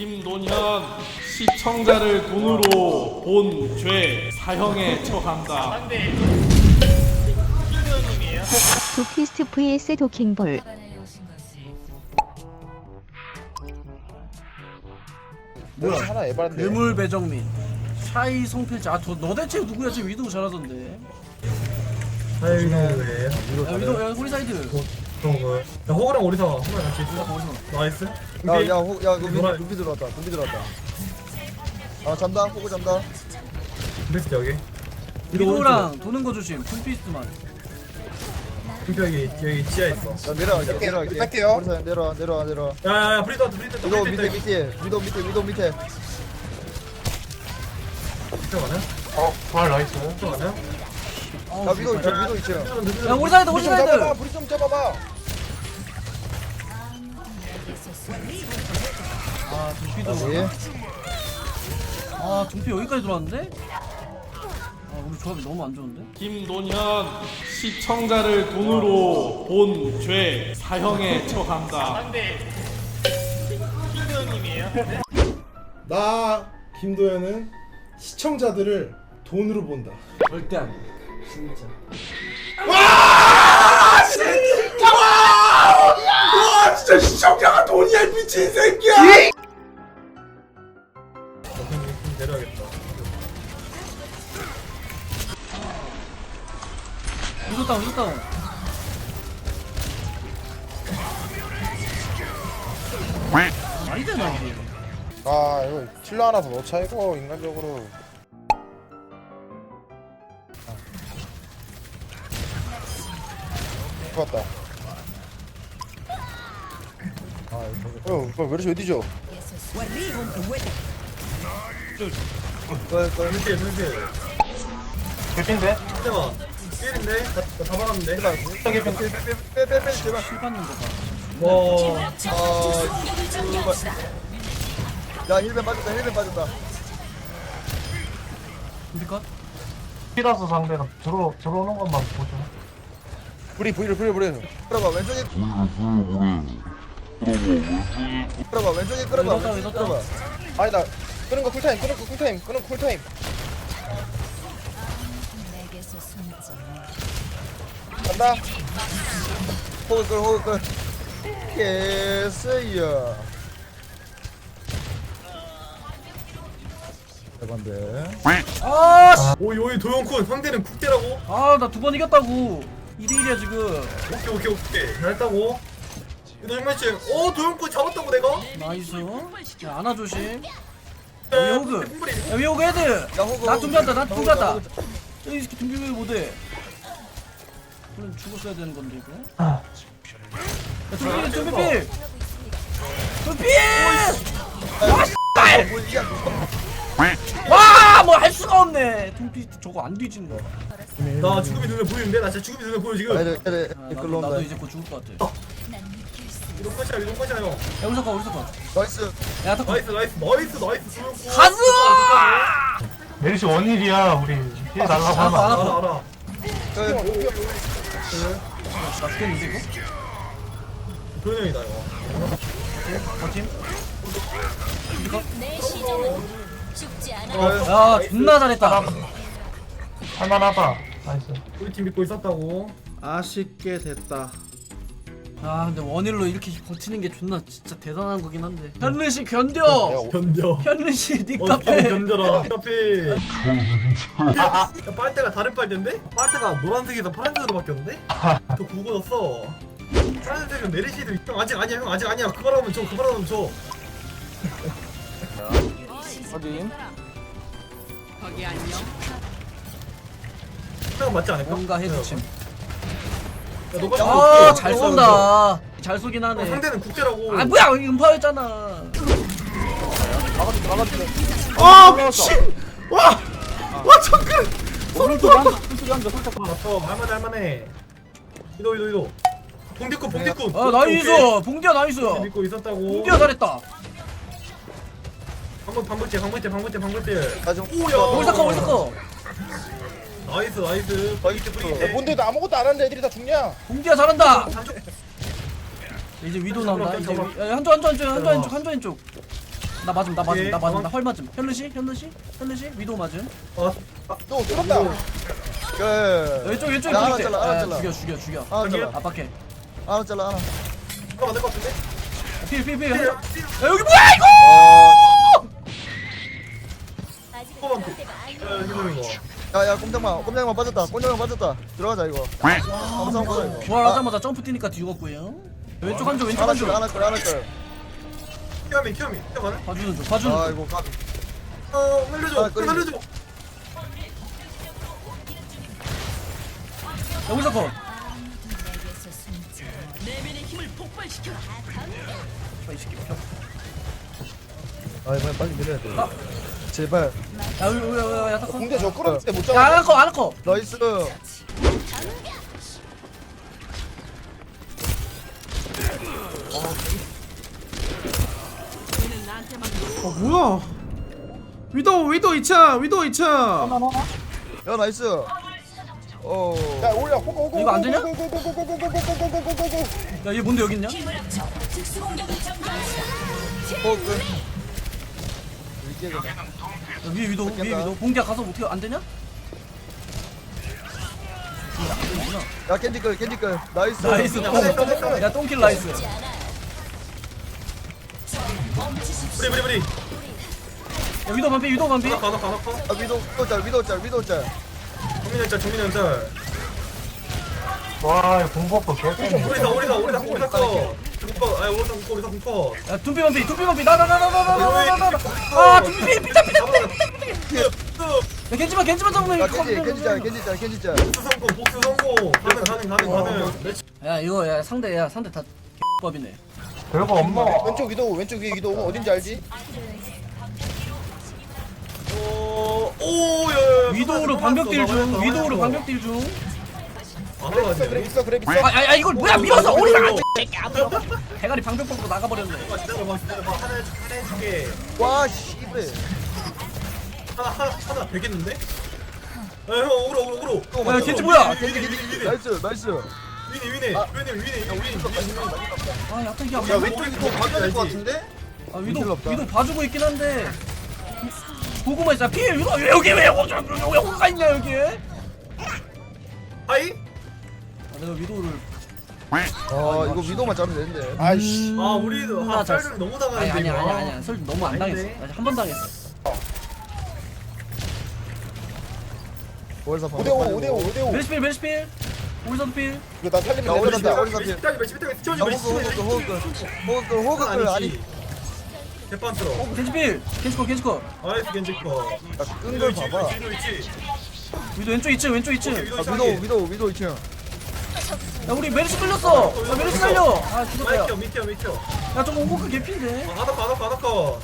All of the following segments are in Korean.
김돈현 시청자를 돈으로 본 죄 사형에 처한다. 도키스트 vs 도킹볼. 뭐야? 하나 에바인데. 괴물 배정민. 샤이 송필자 아저 너 대체 누구야? 지금 위도우 잘하던데. 아이고 야 위도우 야 호리사이드 야 호그랑 오리사 호그랑 같이 있어. 나이스. 야 야 호, 야 이거 뭐라- 눈비, 눈비 들어왔다. 눈비 들어왔다. 아 잠다. 호구 잠다. 베스트 여기? 위도우랑 도는 거 조심. 풀피스트만. 핑크 여기 여기 지하에 있어. 야 내려갈게 내려갈게. 뺄게요. 오리사 내려와 내려와 내려와. 야야야 왔다 왔다. 위도 프리드 밑에 밑에 위도 밑에 위도 밑에 들어가냐? 어, 부활 나이스. 들어가냐? 야 위도 있죠 위도 있죠. 야 호리사이드 불좀 잡아봐, 호리사이드. 불좀 잡아봐. 아 dum피 예. 들어왔다 아 dum피 여기까지 들어왔는데? 아 우리 조합이 너무 안 좋은데? 김돈현 시청자를 돈으로 본 죄 사형에 처한다. 나 김도현은 시청자들을 돈으로 본다. 절대 안 돼. 진짜 와 진짜 시청자가 돈이야 미친 새끼야. 좀 내려야겠다 위도 다운 위도 다운 되나 이게 아, 이거 킬러 하나 더 넣자, 이거, 인간적으로. 좋았다. 어, 왜 이렇게 어디죠? 꿀꿀 이렇게 이렇게 개핀데? 잠깐만 1인데? 다, 다 박았는데? 빼빼빼 제발 실 받는 거봐 와아 제발 야 힐벤 빠졌다 힐벤 빠졌다? 피라스 상대가 들어 들어오는 것만 보죠. 불이, 불이, 불이, 불이. 끌어봐 왼쪽에 끌어봐 왼쪽에 끌어봐 왼쪽에 끌어봐 다운 아니다. 끄는 거 쿨타임, 끄는 거 쿨타임, 끄는 거 쿨타임. 간다. 호그 끌 호그 끌 개쎄야 대반대 아씨 오 여기 도영쿤 상대는 국대라고? 아나 두 번 이겼다고 2대1이야 지금 오케이 오케이 오케이 잘했다고 이거 정말치 오 도영쿤 잡았다고 내가? 나이스. 야 안아 조심. 야 위에 호그. 야 위에 호그 헤드. 야 호그 나 호그, 둥간다 나 호그, 둥간다. 호그. 이 새끼 둥비 왜 못해 그럼 죽었어야 되는 건데 이거? 아. 야 둥비 둥비 필 둥비 와뭐 할 수가 없네. 둥비 저거 안 뒤지는 거야 나 죽음이 눈에 보이는데? 나 진짜 죽음이 눈에 보여 지금. 그래 야, 나도, 나도 이제 곧 죽을 것 같아 이런 것이야 이런 것이야 형야 여기서 가 여기서 가 나이스 야, 타코. 나이스 나이스 나이스 나이스 가즈! 메리시 원일이야 우리 피해 달라고 하면 안 알았어. 알아 알아 나 죽겠는데, 이거? 도현형이다 이거 버팀? 내 시종은 죽지 않아. 야, 존나 잘했다. 할만하다. 나이스. 우리 팀 믿고 있었다고 아쉽게 됐다. 아, 근데 원일로 이렇게 버티는 게 존나 진짜 대단한 거긴 한데. 현르씨 견뎌! 견뎌 현르씨, 니 어떻게 카페! 견뎌라 카페 야 빨대가 다른 빨대인데? 빨대가 노란색에서 파란색으로 바뀌었는데? 저 구겨졌어 파란색은 내리시드 형 아직 아니야 형 아직 아니야 그거라면 줘 그거라면 줘 확인 형 맞지 않을까? 뭔가 해주침. 야 너가 아, 좀 잘. 쏜다. 잘 쏘긴 어, 하네. 상대는 국제라고 아, 뭐야! 음파였잖아. 아 미친. 와. 와 잠깐. 맞어 할만해 할만해 이도 이도 이도 봉디꾼 봉디꾼 아, 나이스! 봉디야, 나이스! 믿고 있었다고 봉디야, 잘했다. 방글제 방글제 방글제 나 지금 오야 올사커, 올사커. 나이스 나이스 나이스 야, 뭔데 나 아무것도 안 하는데 애들이 다 죽냐? 공지야 잘한다. 이제 위도 나온다. 이제 위- 야, 한쪽 한쪽 한쪽 한쪽 한쪽 한쪽 한쪽. 나 맞음 나 맞음 나 맞음 나 헐 맞음. 현르시 현르시 현르시 위도 맞음. 어 너 죽었다. 예. 야, 왼쪽 왼쪽 하나 잘라, 하나 잘라. 죽여 죽여 죽여. 하나 잘라 압박해. 하나 잘라 하나 들어가 될것 같은데? 필필필. 여기 뭐야 이거? 어, 야야 꼼짝마. 꼼짝마 빠졌다. 꼼짝마 빠졌다. 들어가자 이거. 감사한 거다 부활하자마자 점프 뛰니까 뒤죽었고요 왼쪽 한줄 왼쪽 한줄. 하나 줄 하나 줄. 키아미 키아미. 키아미 봐주는 중 봐주는 아, 중 이거 가 어 아, 살려줘. 흘려줘. 여기서 컷 아 이번에 빨리 밀어야 돼. 아. 제발 야, 우리, 우리, 우리, 야, 딱 공대 저 끌어올 때못 야, 잡아. 아나커, 어, 야, 위도 위도 2차 위도 2차 야 나이스 어 야 올려. 고고 고고. 이거 안 되냐? 야, 얘 뭔데 여기 있냐? 어, 그, 게 그냥 야, 위에 위도 위에. 위도. 봉기야 가서 어떻게 안 되냐? 야 겐지끌 겐지끌 나이스. 나이스 똥. 야 똥킬 나이스. 브리 브리 브리. 야 위도 반피 위도 반피. 가나 가나 가나 아 위도 위도 짤 위도 짤 위도 짤. 정민이 짤 정민이 짤. 와, 이거 공복도 개쎄네. 우리다 우리다 우리다 우리다 거 공커 아니 우리다 공커 우리다 공커 야 둠피 반피 둠피 반피 나나나나나나나 나나아 둠피 피자 피자 야 겐지만 겐지만 잡으면 야 겐지 겐지 짤 겐지 짤 겐지 짤 복수 성공 복수 성공 가능 가능 가능 가능 매치 야 이거 야 상대 야 상대 다 X밥이네 별거 없나? 왼쪽 위도 왼쪽 위에 위도 어딘지 알지? 오 오야 위도우로 방벽 딜중 위도우로 방벽 딜중 안 그래 있어 그래 올라가지 있어 그래. 있어 아야 이걸 뭐야? 밀어서 오리가 안 대가리 방벽 벗고 나가버렸네. 기다려봐 기다려봐 하나 해줄게 하나 해줄게 와 씨발. 하나 하나 하나 되겠는데? 야형 오그로 오그로 오그로. 야 겐지 뭐야? 위네 위네 위네 나이스 나이스. 위네 위네. 위네 위네 위네 위네 아 약간 이게 안야 맞네. 왼쪽 위도 봐줘야 될것 같은데? 아 위도 없다. 위도 봐주고 있긴 한데. 고구마 있잖아 피해 위도 왜 여기 왜 여기 왜 여기가 있냐 여기? 아 하이? 내가 위도를 아 이거 위도만 잡으면 되는데. 아이씨. 아 우리도 나아잘 쌀좀 너무 아니 당하는데 아니. 아니 아니 설 너무 안 당했어. 아닌데? 한 번 당했어. 월사 방금 5대5 5대5 5대5 메리스필 메리스필. 오리선도 필. 이거 나야 살리면 몇십까지 치워지 야 호그 호그 호그 호그 호그 아니지. 아니. 대판스러 겐지필. 겐지컷 겐지컷. 아이스 겐지커 끈걸 봐봐. 위도 있지 위도 왼쪽 2층 왼쪽 2층. 위도 아 있지 위도 위도 위도 2층 야 우리 메리스 끌렸어. 야 메리스 살려. 아 죽었다 마이키어 미키어 미키어 야 저거 오고크 개핀데? 아나커 아나커 아나커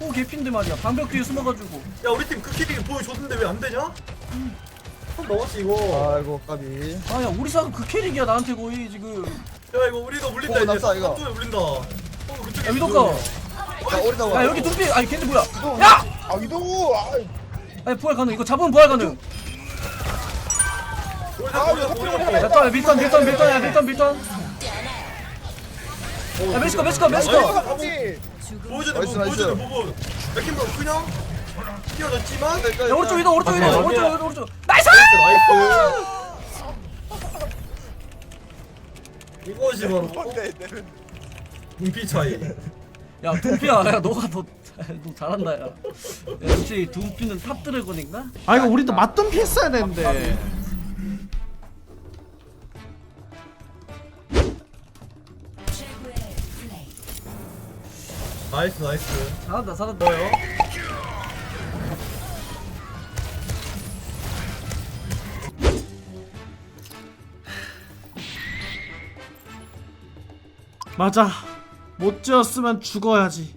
오 개핀데 말이야. 방벽 뒤에 숨어가지고. 야 우리 팀 크키리 보여줬는데 왜 안 되냐? 손 넘었지 이거. 아이고 까비. 아야 우리 사가 그 캐릭이야 나한테 거의 지금. 야 이거 우리도 물린다 어, 이제. 남자, 이거. 한쪽에 물린다. 어 그쪽에 야 위도가 야 오리사 야 여기 둠피. 아니 겐지 뭐야? 야! 아 위도 아 아니 부활 가능. 이거 잡으면 부활 가능 밀턴 밀턴 밀턴 야 밀턴 밀턴. 야 메시커 메시커 맞지 보여주는 나이스, 나이스. 부분 맥힘도 그냥 뛰어졌지만 야 오른쪽 위도 오른쪽 위도 오른쪽 위도 오른쪽 나이스! 나이스 이것이 바로 눈빛 차이. 야 둠피야 야 너가 더, 너 잘한다 야, 야 역시 둠피는 탑 드래곤인가? 아 이거 우리도 맞던 피 했어야 되는데 나이스 나이스. 잘한다 잘한다. 뭐요? 맞아. 못 지었으면 죽어야지